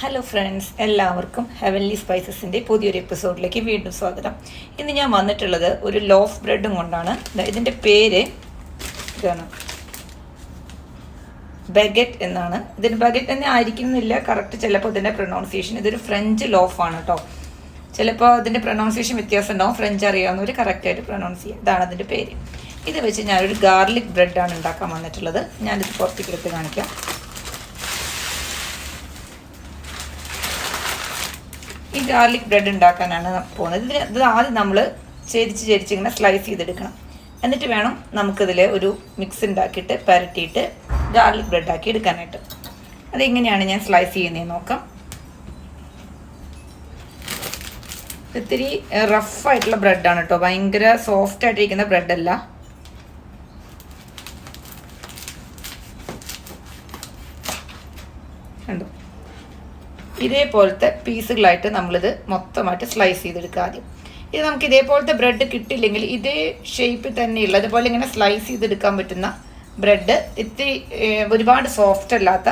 Hello friends എല്ലാവർക്കും heavenly സ്പൈസസിന്റെ പുതിയൊരു എപ്പിസോഡിലേക്ക് വീണ്ടും സ്വാഗതം. ഇന്ന് ഞാൻ വന്നിട്ടുള്ളത് ഒരു ലോഫ് ബ്രെഡും കൊണ്ടാണ്. ഇതിന്റെ പേര് ഇതാണ്. ബഗറ്റ് എന്നാണ്. ഇതിന് ബഗറ്റ് തന്നെ ആയിരിക്കുന്നില്ല. കറക്റ്റ് ചിലപ്പോൾ ഇതിന്റെ പ്രൊണൗൺസിയേഷൻ ഇതൊരു ഫ്രഞ്ച് ലോഫാണ് കേട്ടോ ചിലപ്പോൾ അതിന്റെ പ്രൊണൗൺസിയേഷൻ വ്യത്യാസം ഉണ്ടാവും ഫ്രഞ്ച് അറിയാവുന്നവർ കറക്റ്റായിട്ട് പ്രൊണൗൺസ് ചെയ്യുക ഇതാണ് അതിന്റെ പേര്. ഇത് വെച്ച് ഞാനൊരു ഗാർലിക് ബ്രെഡാണ് ഉണ്ടാക്കാൻ വന്നിട്ടുള്ളത്. ഞാനിത് പുറത്തേക്ക് എടുത്ത് കാണിക്കാം. ഈ ഗാർലിക് ബ്രെഡ് ഉണ്ടാക്കാനാണ് പോകുന്നത് ഇതിന് ഇത് ആദ്യം നമ്മൾ ചെരിച്ച് ചെരിച്ച് ഇങ്ങനെ സ്ലൈസ് ചെയ്തെടുക്കണം. എന്നിട്ട് വേണം നമുക്കിതിൽ ഒരു മിക്സ് ഉണ്ടാക്കിയിട്ട് പരട്ടിയിട്ട് ഗാർലിക് ബ്രെഡ് ആക്കി എടുക്കാനായിട്ട്. അതെങ്ങനെയാണ് ഞാൻ സ്ലൈസ് ചെയ്യുന്നതെന്ന് നോക്കാം. ഇത്തിരി റഫായിട്ടുള്ള ബ്രെഡാണ് കേട്ടോ ഭയങ്കര സോഫ്റ്റ് ആയിട്ടിരിക്കുന്ന ബ്രെഡല്ല കണ്ടോ ഇതേപോലത്തെ പീസുകളായിട്ട് നമ്മളിത് മൊത്തമായിട്ട് സ്ലൈസ് ചെയ്തെടുക്കുക ആദ്യം. ഇത് നമുക്ക് ഇതേപോലത്തെ ബ്രെഡ് കിട്ടില്ലെങ്കിൽ ഇതേ ഷേപ്പിൽ തന്നെയുള്ള അതുപോലെ ഇങ്ങനെ സ്ലൈസ് ചെയ്തെടുക്കാൻ പറ്റുന്ന ബ്രെഡ് ഇത്തിരി ഒരുപാട് സോഫ്റ്റ് അല്ലാത്ത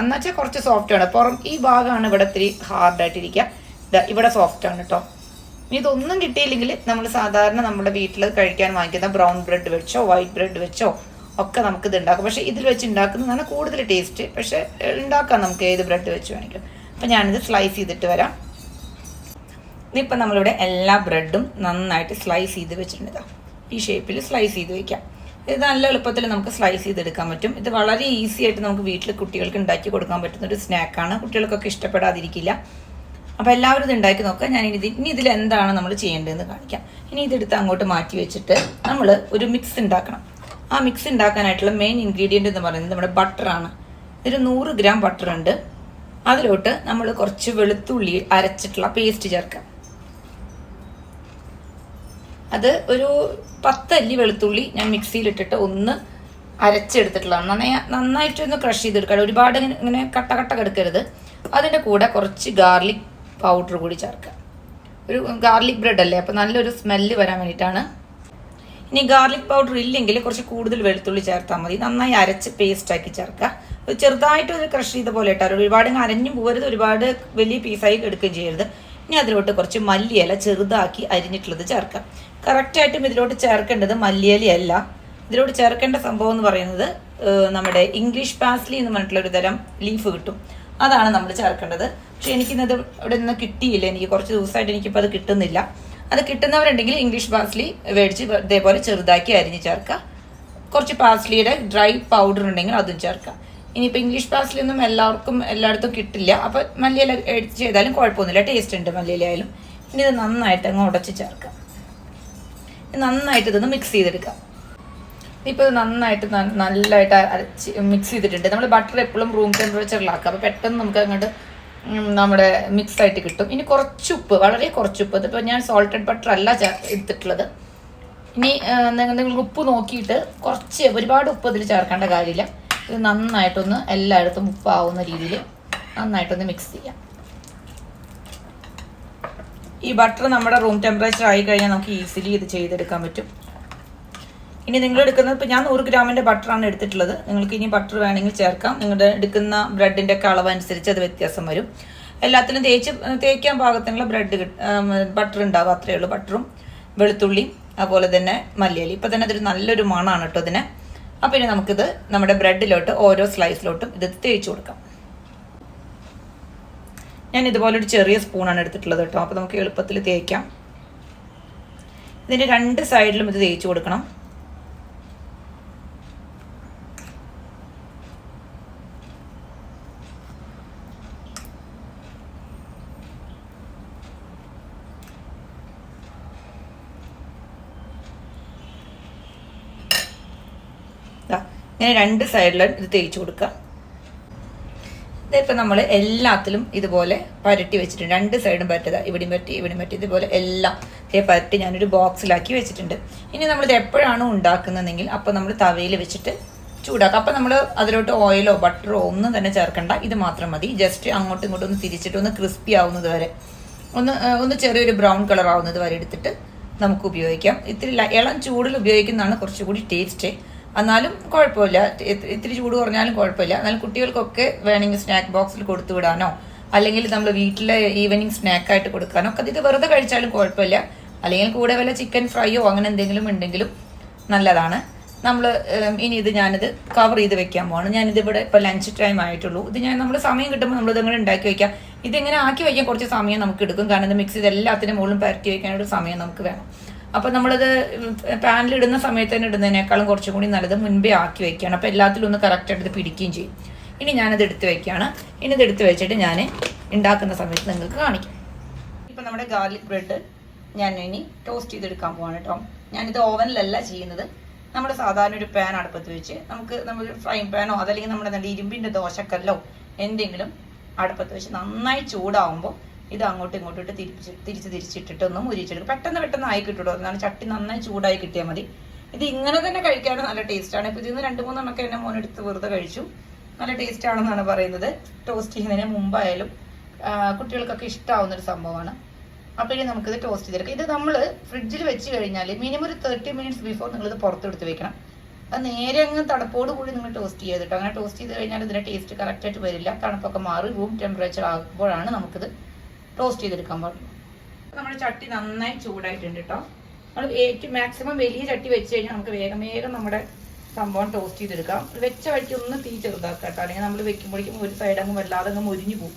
എന്നുവെച്ചാൽ കുറച്ച് സോഫ്റ്റ് ആണ്. പുറം ഈ ഭാഗമാണ് ഇവിടെ ഇത്തിരി ഹാർഡായിട്ടിരിക്കുക ഇവിടെ സോഫ്റ്റ് ആണ് കേട്ടോ ഇതൊന്നും കിട്ടിയില്ലെങ്കിൽ നമ്മൾ സാധാരണ നമ്മുടെ വീട്ടിൽ കഴിക്കാൻ വാങ്ങിക്കുന്ന ബ്രൗൺ ബ്രെഡ് വെച്ചോ വൈറ്റ് ബ്രെഡ് വെച്ചോ ഒക്കെ നമുക്കിത് ഉണ്ടാക്കാം. പക്ഷേ ഇതിൽ വെച്ച് ഉണ്ടാക്കുന്നതാണ് കൂടുതൽ ടേസ്റ്റ് പക്ഷേ ഉണ്ടാക്കാം നമുക്ക് ഏത് ബ്രെഡ് വെച്ച് വേണമെങ്കിലും. അപ്പം ഞാനിത് സ്ലൈസ് ചെയ്തിട്ട് വരാം. ഇതിപ്പോൾ നമ്മളിവിടെ എല്ലാ ബ്രെഡും നന്നായിട്ട് സ്ലൈസ് ചെയ്ത് വെച്ചിട്ടുണ്ട് ഈ ഷേപ്പിൽ സ്ലൈസ് ചെയ്ത് വയ്ക്കാം ഇത് നല്ല എളുപ്പത്തിൽ നമുക്ക് സ്ലൈസ് ചെയ്തെടുക്കാൻ പറ്റും. ഇത് വളരെ ഈസി ആയിട്ട് നമുക്ക് വീട്ടിൽ കുട്ടികൾക്ക് ഉണ്ടാക്കി കൊടുക്കാൻ പറ്റുന്ന ഒരു സ്നാക്കാണ് കുട്ടികൾക്കൊക്കെ ഇഷ്ടപ്പെടാതിരിക്കില്ല. അപ്പോൾ എല്ലാവരും ഇത് ഉണ്ടാക്കി നോക്കുക. ഞാൻ ഇനി ഇനി ഇതിൽ എന്താണ് നമ്മൾ ചെയ്യേണ്ടതെന്ന് കാണിക്കാം. ഇനി ഇതെടുത്ത് അങ്ങോട്ട് മാറ്റി വെച്ചിട്ട് നമ്മൾ ഒരു മിക്സ് ഉണ്ടാക്കണം. ആ മിക്സ് ഉണ്ടാക്കാനായിട്ടുള്ള മെയിൻ ഇൻഗ്രീഡിയന്റ് എന്ന് പറയുന്നത് നമ്മുടെ ബട്ടറാണ് ഒരു നൂറ് ഗ്രാം ബട്ടർ ഉണ്ട്. അതിലോട്ട് നമ്മൾ കുറച്ച് വെളുത്തുള്ളി അരച്ചിട്ടുള്ള പേസ്റ്റ് ചേർക്കാം. അത് ഒരു പത്തല്ലി വെളുത്തുള്ളി ഞാൻ മിക്സിയിലിട്ടിട്ട് ഒന്ന് അരച്ചെടുത്തിട്ടുള്ളതാണ്. നന്നായി നന്നായിട്ട് ഒന്ന് ക്രഷ് ചെയ്തെടുക്കണം ഒരുപാട് ഇങ്ങനെ കട്ട കട്ട കെടുക്കരുത്. അതിന്റെ കൂടെ കുറച്ച് ഗാർലിക് പൗഡർ കൂടി ചേർക്കുക ഒരു ഗാർലിക് ബ്രെഡ് അല്ലേ? അപ്പോൾ നല്ലൊരു സ്മെല്ല് വരാൻ വേണ്ടിയിട്ടാണ്. ഇനി ഗാർലിക് പൗഡർ ഇല്ലെങ്കിൽ കുറച്ച് കൂടുതൽ വെളുത്തുള്ളി ചേർത്താൽ മതി. നന്നായി അരച്ച് പേസ്റ്റാക്കി ചേർക്കുക ഒരു ചെറുതായിട്ട് ഒരു ക്രഷ് ചെയ്ത പോലെ ഇട്ടാൽ ഒരുപാട് അരഞ്ഞു പോകരുത് ഒരുപാട് വലിയ പീസായി എടുക്കുകയും ചെയ്യരുത്. ഇനി അതിലോട്ട് കുറച്ച് മല്ലിയില ചെറുതാക്കി അരിഞ്ഞിട്ടുള്ളത് ചേർക്കാം. കറക്റ്റായിട്ടും ഇതിലോട്ട് ചേർക്കേണ്ടത് മല്ലിയിലയല്ല. ഇതിലോട്ട് ചേർക്കേണ്ട സംഭവം എന്ന് പറയുന്നത് നമ്മുടെ ഇംഗ്ലീഷ് പാസ്ലി എന്ന് പറഞ്ഞിട്ടുള്ള ഒരു തരം ലീഫ് കിട്ടും. അതാണ് നമ്മൾ ചേർക്കേണ്ടത്. പക്ഷെ എനിക്കിന്നത് ഇവിടെ നിന്ന് കിട്ടിയില്ല. എനിക്ക് കുറച്ച് ദിവസമായിട്ട് എനിക്കിപ്പോൾ അത് കിട്ടുന്നില്ല. അത് കിട്ടുന്നവരുണ്ടെങ്കിൽ ഇംഗ്ലീഷ് പാസ്ലി മേടിച്ച് ഇതേപോലെ ചെറുതാക്കി അരിഞ്ഞ് ചേർക്കുക. കുറച്ച് പാസ്ലിയുടെ ഡ്രൈ പൗഡർ ഉണ്ടെങ്കിൽ അതും ചേർക്കാം ഇനിയിപ്പോൾ ഇംഗ്ലീഷ് ക്ലാസ്സിലൊന്നും എല്ലാവർക്കും എല്ലായിടത്തും കിട്ടില്ല. അപ്പോൾ മല്ലിയില എടുത്ത് ചെയ്താലും കുഴപ്പമൊന്നുമില്ല. ടേസ്റ്റ് ഉണ്ട് മല്ലിയിലായാലും ഇനി ഇത് നന്നായിട്ട് അങ്ങ് ഉടച്ച് ചേർക്കാം. നന്നായിട്ട് ഇതൊന്ന് മിക്സ് ചെയ്തെടുക്കാം. ഇപ്പോൾ ഇത് നന്നായിട്ട് നല്ലതായിട്ട് അരച്ച് മിക്സ് ചെയ്തിട്ടുണ്ട്. നമ്മൾ ബട്ടർ എപ്പോഴും റൂം ടെമ്പറേച്ചറിലാക്കുക അപ്പോൾ പെട്ടെന്ന് നമുക്ക് അങ്ങോട്ട് നമ്മുടെ മിക്സ് ആയിട്ട് കിട്ടും. ഇനി കുറച്ച് ഉപ്പ് വളരെ കുറച്ച് ഉപ്പ്. ഇതിപ്പോൾ ഞാൻ സോൾട്ടഡ് ബട്ടർ അല്ല എടുത്തിട്ടുള്ളത്. ഇനി നിങ്ങൾ ഉപ്പ് നോക്കിയിട്ട് കുറച്ച് ഒരുപാട് ഉപ്പ് ഇതിൽ ചേർക്കേണ്ട കാര്യമില്ല. ഇത് നന്നായിട്ടൊന്ന് എല്ലായിടത്തും ഉപ്പാവുന്ന രീതിയിൽ നന്നായിട്ടൊന്ന് മിക്സ് ചെയ്യാം. ഈ ബട്ടർ നമ്മുടെ റൂം ടെമ്പറേച്ചർ ആയി കഴിഞ്ഞാൽ നമുക്ക് ഈസിലി ഇത് ചെയ്തെടുക്കാൻ പറ്റും. ഇനി നിങ്ങൾ എടുക്കുന്നത് ഇപ്പോൾ ഞാൻ നൂറ് ഗ്രാമിന്റെ ബട്ടറാണ് എടുത്തിട്ടുള്ളത്. നിങ്ങൾക്ക് ഇനി ബട്ടർ വേണമെങ്കിൽ ചേർക്കാം. നിങ്ങളുടെ എടുക്കുന്ന ബ്രെഡിന്റെ ഒക്കെ അളവ് അനുസരിച്ച് അത് വ്യത്യാസം വരും. എല്ലാത്തിനും തേച്ച് തേക്കാൻ പാകത്തിനുള്ള ബ്രെഡ് ബട്ടർ ഉണ്ടാവും അത്രയേ ഉള്ളൂ. ബട്ടറും വെളുത്തുള്ളിയും അതുപോലെ തന്നെ മല്ലിയലി ഇപ്പോൾ തന്നെ അതൊരു നല്ലൊരു മണമാണ് കേട്ടോ ഇതിന്. അപ്പോൾ ഇനി നമുക്കിത് നമ്മുടെ ബ്രെഡിലോട്ട് ഓരോ സ്ലൈസിലോട്ടും ഇത് തേച്ച് കൊടുക്കാം. ഞാൻ ഇതുപോലെ ഒരു ചെറിയ സ്പൂണാണ് എടുത്തിട്ടുള്ളത് കേട്ടോ. അപ്പോൾ നമുക്ക് എളുപ്പത്തിൽ തേക്കാം. ഇതിന്റെ രണ്ട് സൈഡിലും ഇത് തേച്ച് കൊടുക്കണം. ഇങ്ങനെ രണ്ട് സൈഡിലും ഇത് തേച്ച് കൊടുക്കുക. ഇതിപ്പോൾ നമ്മൾ എല്ലാത്തിലും ഇതുപോലെ പരട്ടി വെച്ചിട്ടുണ്ട്. രണ്ട് സൈഡും പറ്റത ഇവിടെയും പറ്റി ഇവിടെയും പറ്റി ഇതുപോലെ എല്ലാം ഇതേ പരട്ടി ഞാനൊരു ബോക്സിലാക്കി വെച്ചിട്ടുണ്ട്. ഇനി നമ്മളിത് എപ്പോഴാണോ ഉണ്ടാക്കുന്നതെങ്കിൽ അപ്പോൾ നമ്മൾ തവയിൽ വെച്ചിട്ട് ചൂടാക്കുക. അപ്പോൾ നമ്മൾ അതിലോട്ട് ഓയിലോ ബട്ടറോ ഒന്നും തന്നെ ചേർക്കണ്ട. ഇത് മാത്രം മതി. ജസ്റ്റ് അങ്ങോട്ടും ഇങ്ങോട്ടും ഒന്ന് തിരിച്ചിട്ട് ഒന്ന് ക്രിസ്പി ആവുന്നത് വരെ. ഒന്ന് ഒന്ന് ചെറിയൊരു ബ്രൗൺ കളർ ആവുന്നത് വരെ എടുത്തിട്ട് നമുക്ക് ഉപയോഗിക്കാം. ഇത്തിരി ഇളം ചൂടിൽ ഉപയോഗിക്കുന്നതാണ് കുറച്ചുകൂടി ടേസ്റ്റ് എന്നാലും കുഴപ്പമില്ല. ഇത്തിരി ചൂട് കുറഞ്ഞാലും കുഴപ്പമില്ല. എന്നാലും കുട്ടികൾക്കൊക്കെ വേണമെങ്കിൽ സ്നാക്ക് ബോക്സിൽ കൊടുത്തു വിടാനോ അല്ലെങ്കിൽ നമ്മൾ വീട്ടിലെ ഈവനിങ് സ്നാക്കായിട്ട് കൊടുക്കാനോ ഒക്കെ ഇത് വെറുതെ കഴിച്ചാലും കുഴപ്പമില്ല. അല്ലെങ്കിൽ കൂടെ വല്ല ചിക്കൻ ഫ്രൈയോ അങ്ങനെ എന്തെങ്കിലും ഉണ്ടെങ്കിലും നല്ലതാണ്. നമ്മൾ ഇനി ഇത് ഞാനിത് കവർ ചെയ്ത് വെക്കാൻ പോവാണ്. ഞാനിത് ഇവിടെ ഇപ്പോൾ ലഞ്ച് ടൈം ആയിട്ടുള്ളൂ. ഇത് ഞാൻ നമ്മൾ സമയം കിട്ടുമ്പോൾ നമ്മൾ ഇതങ്ങനെ ഉണ്ടാക്കി വയ്ക്കാം ഇതിങ്ങനെ ആക്കി വയ്ക്കാൻ കുറച്ച് സമയം നമുക്ക് എടുക്കും. കാരണം ഇത് മിക്സ് ചെയ്ത് എല്ലാത്തിനും മുകളിലും പരറ്റി വയ്ക്കാനൊരു സമയം നമുക്ക് വേണം. അപ്പോൾ നമ്മളിത് പാനിൽ ഇടുന്ന സമയത്ത് തന്നെ ഇടുന്നതിനേക്കാളും കുറച്ചും കൂടി നല്ലത് മുൻപേ ആക്കി വെക്കുകയാണ്. അപ്പോൾ എല്ലാത്തിലും ഒന്ന് കറക്റ്റായിട്ട് ഇത് പിടിക്കുകയും ചെയ്യും. ഇനി ഞാനത് എടുത്ത് വെക്കുകയാണ്. ഇനി ഇത് എടുത്ത് വെച്ചിട്ട് ഞാൻ ഉണ്ടാക്കുന്ന സമയത്ത് നിങ്ങൾക്ക് കാണിക്കാം. ഇപ്പൊ നമ്മുടെ ഗാർലിക് ബ്രെഡ് ഞാൻ ഇനി ടോസ്റ്റ് ചെയ്തെടുക്കാൻ പോവാണ് കേട്ടോ ഞാനിത് ഓവനിലല്ല ചെയ്യുന്നത്. നമ്മൾ സാധാരണ ഒരു പാൻ അടുപ്പത്ത് വെച്ച് നമുക്ക് നമ്മൾ ഫ്രൈ പാനോ അതല്ലെങ്കിൽ നമ്മുടെ നല്ല ദോശക്കല്ലോ എന്തെങ്കിലും അടുപ്പത്ത് വെച്ച് നന്നായി ചൂടാവുമ്പോൾ ഇത് അങ്ങോട്ടും ഇങ്ങോട്ടും ഇട്ട് തിരിച്ച് തിരിച്ച് തിരിച്ചിട്ടിട്ട് ഒന്ന് മുരിച്ചെടുക്കും പെട്ടെന്ന് പെട്ടെന്ന് ആയി കിട്ടുള്ളൂ എന്നാണ് ചട്ടി നന്നായി ചൂടായി കിട്ടിയാൽ മതി. ഇത് ഇങ്ങനെ തന്നെ കഴിക്കാനും നല്ല ടേസ്റ്റാണ് ഇപ്പോൾ ഇതിന്ന് രണ്ട് മൂന്നെണ്ണൊക്കെ എന്നെ മോനെടുത്ത് വെറുതെ കഴിച്ചു. നല്ല ടേസ്റ്റ് ആണെന്നാണ് പറയുന്നത്. ടോസ്റ്റ് ചെയ്യുന്നതിന് മുമ്പായാലും കുട്ടികൾക്കൊക്കെ ഇഷ്ടമാവുന്ന ഒരു സംഭവമാണ്. അപ്പോൾ ഇനി നമുക്കിത് ടോസ്റ്റ് ചെയ്തെടുക്കാം. ഇത് നമ്മൾ ഫ്രിഡ്ജിൽ വെച്ച് കഴിഞ്ഞാൽ മിനിമം ഒരു തേർട്ടി മിനിറ്റ്സ് ബിഫോർ നിങ്ങൾ ഇത് പുറത്തെടുത്ത് വെക്കണം. അത് നേരെ അങ്ങ് തണുപ്പോട് കൂടി നിങ്ങൾ ടോസ്റ്റ് ചെയ്തിട്ട് അങ്ങനെ ടോസ്റ്റ് ചെയ്ത് കഴിഞ്ഞാൽ ഇതിന്റെ ടേസ്റ്റ് കറക്റ്റായിട്ട് വരില്ല. തണുപ്പൊക്കെ മാറി റൂം ടെമ്പറേച്ചർ ആകുമ്പോഴാണ് നമുക്കിത് ടോസ്റ്റ് ചെയ്തെടുക്കാൻ പാടുള്ളൂ നമ്മുടെ ചട്ടി നന്നായി ചൂടായിട്ടുണ്ട് കേട്ടോ നമ്മൾ ഏറ്റവും മാക്സിമം വലിയ ചട്ടി വെച്ച് കഴിഞ്ഞാൽ നമുക്ക് വേഗം വേഗം നമ്മുടെ സംഭവം ടോസ്റ്റ് ചെയ്തെടുക്കാം. വെച്ച വഴിക്ക് ഒന്ന് തീ ചെറുതാക്കാം കേട്ടോ അല്ലെങ്കിൽ നമ്മൾ വെക്കുമ്പോഴേക്കും ഒരു സൈഡ് അങ്ങ് വല്ലാതെ അങ്ങ് മുരിഞ്ഞു പോകും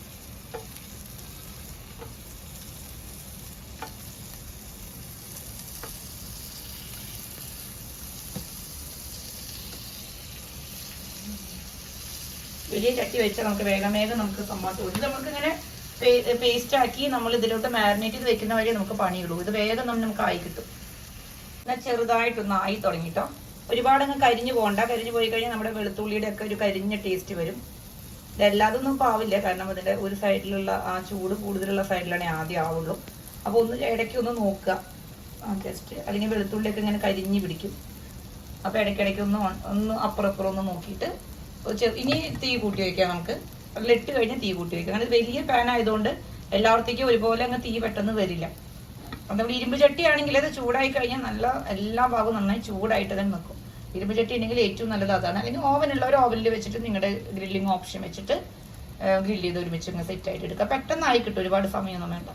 വലിയ ചട്ടി വെച്ചാൽ നമുക്ക് വേഗം വേഗം നമുക്ക് സംഭവം തോന്നി നമുക്ക് ഇങ്ങനെ പേസ്റ്റ് ആക്കി നമ്മൾ ഇതിലോട്ട് മാരിനേറ്റ് ചെയ്ത് വെക്കുന്ന വഴി നമുക്ക് പണിയുള്ളൂ. ഇത് വേഗം നമ്മൾ നമുക്ക് ആയി കിട്ടും. എന്നാൽ ചെറുതായിട്ടൊന്ന് ആയി തുടങ്ങിട്ടോ. ഒരുപാട് അങ്ങ് കരിഞ്ഞു പോകണ്ട. കരിഞ്ഞു പോയി കഴിഞ്ഞാൽ നമ്മുടെ വെളുത്തുള്ളിയുടെ ഒക്കെ ഒരു കരിഞ്ഞ ടേസ്റ്റ് വരും. ഇതെല്ലാതൊന്നും പാവില്ല കാരണം അതിന്റെ ഒരു സൈഡിലുള്ള ആ ചൂട് കൂടുതലുള്ള സൈഡിലാണ് ആദ്യം ആവുള്ളൂ. അപ്പോൾ ഒന്ന് ഇടയ്ക്ക് ഒന്ന് നോക്കുക. ജസ്റ്റ് അല്ലെങ്കിൽ വെളുത്തുള്ളിയൊക്കെ ഇങ്ങനെ കരിഞ്ഞ് പിടിക്കും. അപ്പോൾ ഇടയ്ക്കിടയ്ക്ക് ഒന്ന് ഒന്ന് അപ്പുറം അപ്പുറം ഒന്ന് നോക്കിയിട്ട് ഇനി തീ കൂട്ടി വയ്ക്കാം നമുക്ക്. അതിലിട്ട് കഴിഞ്ഞ് തീ കൂട്ടി വെക്കുക കാരണം വലിയ പാൻ ആയതുകൊണ്ട് എല്ലാവർത്തേക്കും ഒരുപോലെ അങ്ങ് തീ പെട്ടെന്ന് വരില്ല. നമ്മൾ ഇരുമ്പ് ചട്ടി ആണെങ്കിൽ അത് ചൂടായി കഴിഞ്ഞാൽ നല്ല എല്ലാ ഭാഗവും നന്നായി ചൂടായിട്ട് തന്നെ നിൽക്കും ഇരുമ്പ് ചട്ടി ഉണ്ടെങ്കിൽ ഏറ്റവും നല്ലത് അതാണ്. അല്ലെങ്കിൽ ഓവൻ ഒരു ഓവനിൽ വെച്ചിട്ട് നിങ്ങളുടെ ഗ്രില്ലിംഗ് ഓപ്ഷൻ വെച്ചിട്ട് ഗ്രില്ല് ചെയ്ത് ഒരുമിച്ച് ഇങ്ങനെ സെറ്റ് ആയിട്ട് എടുക്കുക പെട്ടെന്നായി കിട്ടും ഒരുപാട് സമയമൊന്നും വേണ്ട.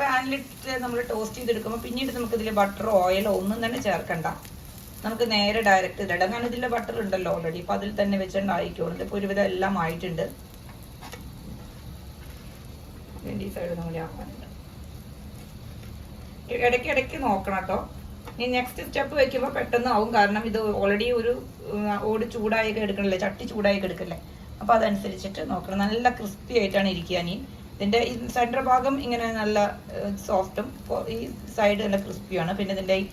പാനിലിട്ട് നമ്മൾ ടോസ്റ്റ് ചെയ്തെടുക്കുമ്പോൾ പിന്നീട് നമുക്ക് ഇതിൽ ബട്ടറോ ഓയിലോ ഒന്നും തന്നെ ചേർക്കണ്ട. നമുക്ക് നേരെ ഡയറക്റ്റ് ഇതിടാം കാരണം ഇതിൽ ബട്ടർ ഉണ്ടല്ലോ ഓൾറെഡി അപ്പോൾ അതിൽ തന്നെ വെച്ചിട്ട് ഇപ്പോൾ ഒരുവിധം എല്ലാം ആയിട്ടുണ്ട്. ഇതിന്റെ ഈ സൈഡ് നമ്മൾ ഇടയ്ക്ക് ഇടയ്ക്ക് നോക്കണം കേട്ടോ. ഇനി നെക്സ്റ്റ് സ്റ്റെപ്പ് വെക്കുമ്പോൾ പെട്ടെന്ന് ആവും. കാരണം ഇത് ഓൾറെഡി ഒരു ഓട് ചൂടായൊക്കെ എടുക്കണല്ലേ? ചട്ടി ചൂടായൊക്കെ എടുക്കല്ലേ? അപ്പോൾ അതനുസരിച്ചിട്ട് നോക്കണം. നല്ല ക്രിസ്പി ആയിട്ടാണ് ഇരിക്കുക ഇനി. ഇതിന്റെ ഈ സെന്റർ ഭാഗം ഇങ്ങനെ നല്ല സോഫ്റ്റും ഈ സൈഡ് നല്ല ക്രിസ്പിയാണ് പിന്നെ ഇതിന്റെ ഈ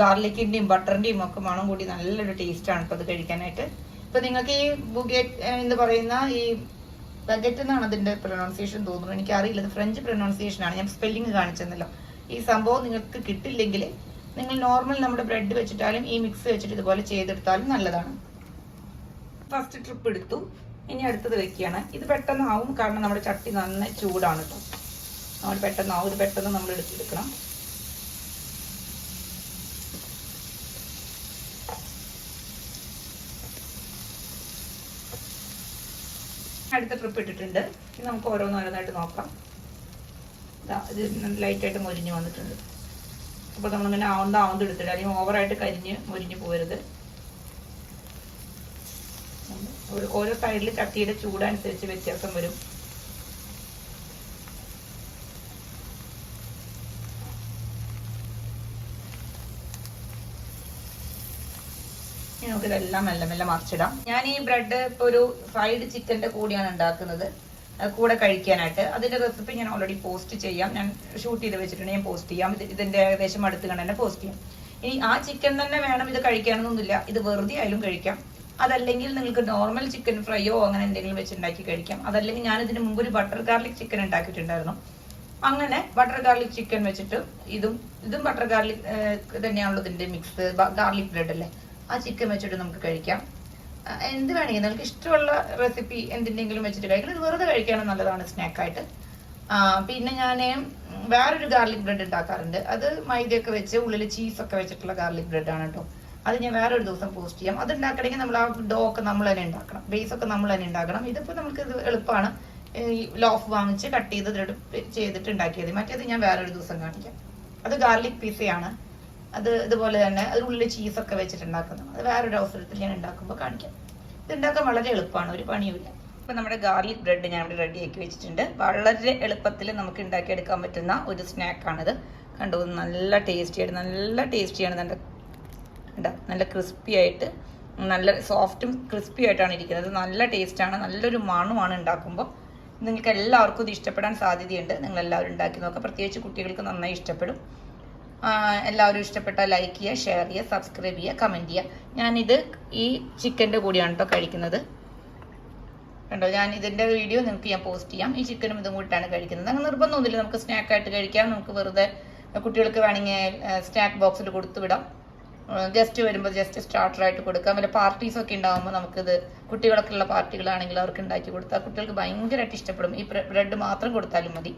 ഗാർലിക്കിന്റെയും ബട്ടറിന്റെയും ഒക്കെ മണം കൂടി നല്ലൊരു ടേസ്റ്റാണ് ആണ് ഇപ്പൊ അത് കഴിക്കാനായിട്ട്. ഇപ്പൊ നിങ്ങൾക്ക് ഈ ബുഗേറ്റ് എന്ന് പറയുന്ന ഈ ബഗറ്റ് എന്നാണ് അതിന്റെ പ്രൊനൗൺസിയേഷൻ തോന്നുന്നത് എനിക്ക് അറിയില്ല ഫ്രഞ്ച് പ്രൊനൗൺസിയേഷൻ ആണ്. ഞാൻ സ്പെല്ലിംഗ് കാണിച്ചെന്നല്ലോ. ഈ സംഭവം നിങ്ങൾക്ക് കിട്ടില്ലെങ്കിൽ നിങ്ങൾ നോർമൽ നമ്മുടെ ബ്രെഡ് വെച്ചിട്ടാലും ഈ മിക്സ് വെച്ചിട്ട് ഇതുപോലെ ചെയ്തെടുത്താലും നല്ലതാണ്. ഫസ്റ്റ് ട്രിപ്പ് എടുത്തു. ഇനി അടുത്തത് വെക്കുകയാണ്. ഇത് പെട്ടെന്ന് ആവും. കാരണം നമ്മുടെ ചട്ടി നന്നായി ചൂടാണ് കേട്ടോ നമ്മൾ പെട്ടെന്ന് ആവും. ഇത് പെട്ടെന്ന് നമ്മൾ എടുത്തെടുക്കണം. അടുത്ത ട്രിപ്പ് ഇട്ടിട്ടുണ്ട്. നമുക്ക് ഓരോന്നോരോന്നായിട്ട് നോക്കാം. ഇത് ലൈറ്റായിട്ട് മൊരിഞ്ഞ് വന്നിട്ടുണ്ട്. അപ്പോൾ നമ്മളിങ്ങനെ ആവുന്ന ആവുന്ന എടുത്തിട്ട് അല്ലെങ്കിൽ ഓവറായിട്ട് കരിഞ്ഞ് മൊരിഞ്ഞ് പോരുത്. ഓരോ സൈഡിൽ ചട്ടിയുടെ ചൂടനുസരിച്ച് വ്യത്യാസം വരും. നമുക്ക് ഇതെല്ലാം മെല്ലെ മെല്ലെ മറിച്ചിടാം. ഞാൻ ഈ ബ്രെഡ് ഇപ്പൊ ഒരു ഫ്രൈഡ് ചിക്കന്റെ കൂടിയാണ് ഉണ്ടാക്കുന്നത്. കൂടെ കഴിക്കാനായിട്ട്. അതിന്റെ റെസിപ്പി ഞാൻ ഓൾറെഡി പോസ്റ്റ് ചെയ്യാം. ഞാൻ ഷൂട്ട് ചെയ്ത് വെച്ചിട്ടുണ്ട്. ഞാൻ പോസ്റ്റ് ചെയ്യാം. ഇത് ഇതിന്റെ ഏകദേശം അടുത്ത് കണ്ട് തന്നെ പോസ്റ്റ് ചെയ്യാം. ഇനി ആ ചിക്കൻ തന്നെ വേണം ഇത് കഴിക്കാനൊന്നുമില്ല. ഇത് വെറുതെ ആയാലും കഴിക്കാം. അതല്ലെങ്കിൽ നിങ്ങൾക്ക് നോർമൽ ചിക്കൻ ഫ്രൈയോ അങ്ങനെ എന്തെങ്കിലും വെച്ച് ഉണ്ടാക്കി കഴിക്കാം. അതല്ലെങ്കിൽ ഞാൻ ഇതിന് മുമ്പ് ഒരു ബട്ടർ ഗാർലിക് ചിക്കൻ ഉണ്ടാക്കിയിട്ടുണ്ടായിരുന്നു. അങ്ങനെ ബട്ടർ ഗാർലിക് ചിക്കൻ വെച്ചിട്ട് ഇതും ഇതും ബട്ടർ ഗാർലിക് തന്നെയാണല്ലോ ഇതിന്റെ മിക്സ് ഗാർലിക് ബ്രെഡ് അല്ലേ? ആ ചിക്കൻ വെച്ചിട്ട് നമുക്ക് കഴിക്കാം. എന്ത് വേണമെങ്കിൽ നിങ്ങൾക്ക് ഇഷ്ടമുള്ള റെസിപ്പി എന്തിന്റെങ്കിലും വെച്ചിട്ട് കഴിക്കണം. ഇത് വെറുതെ കഴിക്കാനും നല്ലതാണ് സ്നാക്കായിട്ട് പിന്നെ ഞാൻ വേറൊരു ഗാർലിക് ബ്രെഡ് ഉണ്ടാക്കാറുണ്ട്. അത് മൈദയൊക്കെ വെച്ച് ഉള്ളിൽ ചീസൊക്കെ വെച്ചിട്ടുള്ള ഗാർലിക് ബ്രെഡ് ആണ് കേട്ടോ അത് ഞാൻ വേറൊരു ദിവസം പോസ്റ്റ് ചെയ്യാം. അത് ഉണ്ടാക്കണമെങ്കിൽ നമ്മൾ ആ ഡോ ഒക്കെ നമ്മൾ തന്നെ ഉണ്ടാക്കണം. ബേസ് ഒക്കെ നമ്മൾ തന്നെ ഉണ്ടാക്കണം. ഇതിപ്പോൾ നമുക്ക് ഇത് എളുപ്പമാണ്. ഈ ലോഫ് വാങ്ങിച്ച് കട്ട് ചെയ്ത് ചെയ്തിട്ട് ഉണ്ടാക്കിയത് മറ്റേത് ഞാൻ വേറൊരു ദിവസം കാണിക്കാം. അത് ഗാർലിക് പിസയാണ് അത് ഇതുപോലെ തന്നെ അതിനുള്ളിൽ ചീസൊക്കെ വെച്ചിട്ട് ഉണ്ടാക്കുന്നു അത് വേറൊരു അവസരത്തിൽ ഞാൻ ഉണ്ടാക്കുമ്പോൾ കാണിക്കാം. ഇത് ഉണ്ടാക്കാൻ വളരെ എളുപ്പമാണ് ഒരു പണിയുമില്ല. ഇപ്പം നമ്മുടെ ഗാർലിക് ബ്രെഡ് ഞാൻ ഇവിടെ റെഡി ആക്കി വെച്ചിട്ടുണ്ട്. വളരെ എളുപ്പത്തിൽ നമുക്ക് ഉണ്ടാക്കിയെടുക്കാൻ പറ്റുന്ന ഒരു സ്നാക്കാണിത് കണ്ടു നല്ല ടേസ്റ്റി ആയിട്ട് നല്ല ടേസ്റ്റിയാണ് നല്ല ഉണ്ടോ നല്ല ക്രിസ്പി ആയിട്ട് നല്ല സോഫ്റ്റും ക്രിസ്പി ആയിട്ടാണ് ഇരിക്കുന്നത്. നല്ല ടേസ്റ്റാണ് നല്ലൊരു മണമാണ് ഉണ്ടാക്കുമ്പോൾ നിങ്ങൾക്ക് എല്ലാവർക്കും ഇത് ഇഷ്ടപ്പെടാൻ സാധ്യതയുണ്ട്. നിങ്ങൾ എല്ലാവരും ഉണ്ടാക്കി നോക്കുക പ്രത്യേകിച്ച് കുട്ടികൾക്ക് നന്നായി ഇഷ്ടപ്പെടും. എല്ലാവരും ഇഷ്ടപ്പെട്ട ലൈക്ക് ചെയ്യുക ഷെയർ ചെയ്യുക സബ്സ്ക്രൈബ് ചെയ്യുക കമന്റ് ചെയ്യുക. ഞാനിത് ഈ ചിക്കന്റെ കൂടിയാണ് കേട്ടോ കഴിക്കുന്നത്. കണ്ടോ ഞാൻ ഇതിന്റെ വീഡിയോ നിങ്ങൾക്ക് ഞാൻ പോസ്റ്റ് ചെയ്യാം. ഈ ചിക്കനും ഇതും കൂടിയിട്ടാണ് കഴിക്കുന്നത്. അങ്ങനെ നിർബന്ധമൊന്നുമില്ല നമുക്ക് സ്നാക്കായിട്ട് കഴിക്കാം. നമുക്ക് വെറുതെ കുട്ടികൾക്ക് വേണമെങ്കിൽ സ്നാക്ക് ബോക്സിൽ കൊടുത്തു വിടാം. ജസ്റ്റ് വരുമ്പോൾ ജസ്റ്റ് സ്റ്റാർട്ടറായിട്ട് കൊടുക്കാം. വല്ല പാർട്ടീസ് ഒക്കെ ഉണ്ടാകുമ്പോൾ നമുക്കിത് കുട്ടികളൊക്കെ ഉള്ള പാർട്ടികളാണെങ്കിൽ അവർക്ക് ഉണ്ടാക്കി കൊടുത്താൽ കുട്ടികൾക്ക് ഭയങ്കരമായിട്ട് ഇഷ്ടപ്പെടും. ഈ ബ്രെഡ് മാത്രം കൊടുത്താലും മതി.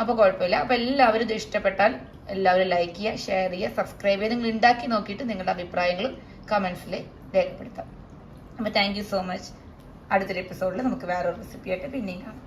അപ്പോൾ കുഴപ്പമില്ല. അപ്പോൾ എല്ലാവരും ഇത് ഇഷ്ടപ്പെട്ടാൽ എല്ലാവരും ലൈക്ക് ചെയ്യുക ഷെയർ ചെയ്യുക സബ്സ്ക്രൈബ് ചെയ്യുക. നിങ്ങൾ ഉണ്ടാക്കി നോക്കിയിട്ട് നിങ്ങളുടെ അഭിപ്രായങ്ങളും കമൻസിൽ രേഖപ്പെടുത്താം. അപ്പോൾ താങ്ക് സോ മച്ച് അടുത്തൊരു എപ്പിസോഡിൽ നമുക്ക് വേറൊരു റെസിപ്പിയായിട്ട് പിന്നെയും കാണാം.